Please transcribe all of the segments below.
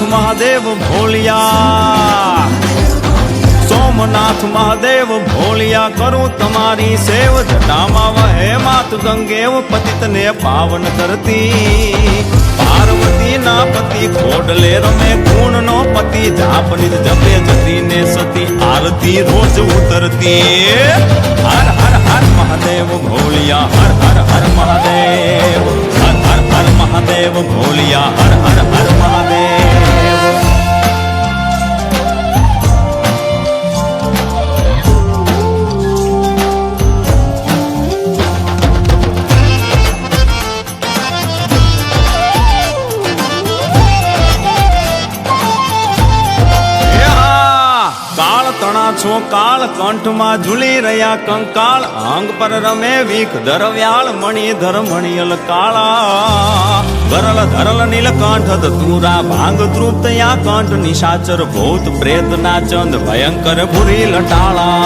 સોમનાથ મહાદેવ ભોલિયા સોમનાથ મહાદેવ ભોલિયા કરું તમારી સેવ, જટામાં વહે માત ગંગેવ, પતિતને પાવન કરતી પાર્વતી ના પતિ ખોડલે રમે ગુણ નો પતિ જાપની જપે જતી ને સતી આરતી રોજ ઉતરતી. હર હર હર મહાદેવ ભોલિયા હર હર હર મહાદેવ, હર હર હર મહાદેવ ભોલિયા હર હર હર મહાદેવ. છો કાળ કંઠમાં ઝૂલી રહ્યા કંકાળ. અંગ પર રમે વીખ ધરવ્યાળ, મણી ધર, મણિયલ કાળા. ધરલ ધરલ, નીલકંઠ, ધતુરા, ભાંગ તૃપ્તયા કંઠ, નિશાચર, ભૂત, પ્રેત ના ચંદ ભયંકર, ભૂરી, લટાળા.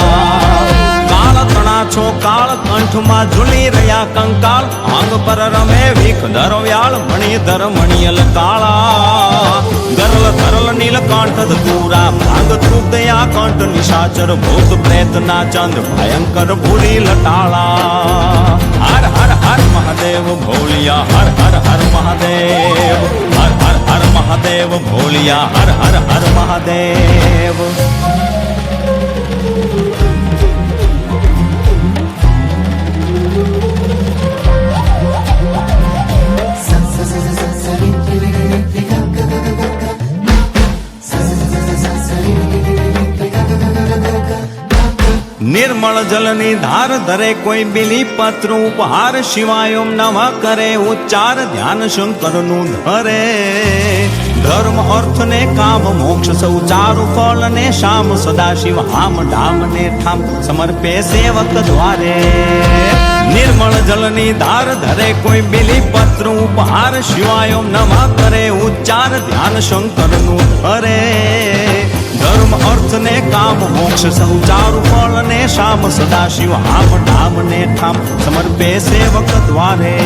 કાળ તણા છો, કાળ કંઠમાં ઝૂલી રહ્યા કંકાળ. અંગ પર રમે વીખ ધરવ્યાળ, મણી ધર, મણિયલ કાળા. ગરલ ધરલ નીલકંઠ ધતુરા, ભાંગ તૃપ્તયા કંઠ નિશાચર ભૂત પ્રેત ના ચંદ, ભયંકર ભૂરી લટાળા. હર હર હર મહાદેવ ભોલિયા હર હર હર મહાદેવ, હર હર હર મહાદેવ ભોલિયા હર હર હર નિર્મળ જલની ધાર ધરે કોઈ બિલી પત્ર ઉપહાર શિવાય ઓમ કરે ઉચ્ચાર ધ્યાન શંકરનું ધરે. ધર્મ અર્થ ને કામ મોક્ષ સૌ ચારુ ફળ ને શામ સદા શિવ હામ ઢામ ને ઠામ સમર્પે સેવક દ્વારે. નિર્મળ જલની ધાર ધરે કોઈ બિલી પત્ર ઉપહાર શિવાય નવા કરે ઉચ્ચાર ધ્યાન શંકરનું ધરે. ધર્મ અર્થ ને કામ, મોક્ષ સૌ ચારુ ફળ ને શામ, સદાશિવ હામ ઢામ ને ઠામ, સમર્પે સેવક દ્વારે.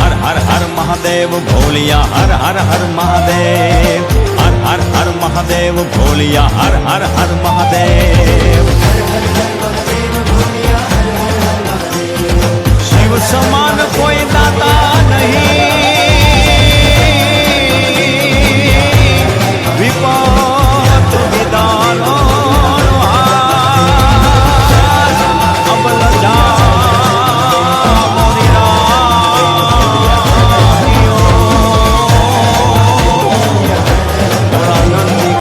હર હર હર મહાદેવ ભોલિયા, હર હર હર મહાદેવ. હર હર હર મહાદેવ ભોલિયા, હર હર હર મહાદેવ.